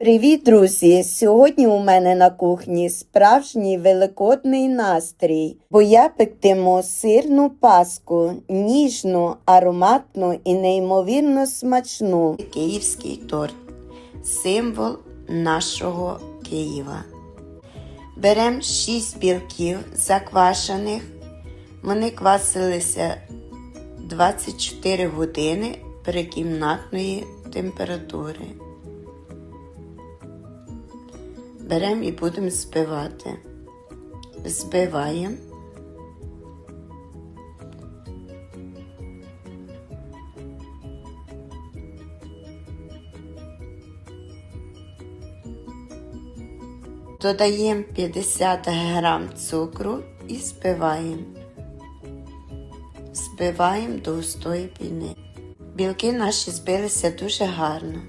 Привіт, друзі! Сьогодні у мене на кухні справжній великодний настрій, бо я пектиму сирну паску, ніжну, ароматну і неймовірно смачну. Київський торт символ нашого Києва. Беремо 6 білків заквашених. Вони квасилися 24 години при кімнатної температури. Беремо і будемо збивати. Збиваємо. Додаємо 50 грам цукру і збиваємо. Збиваємо до густої піни. Білки наші збилися дуже гарно.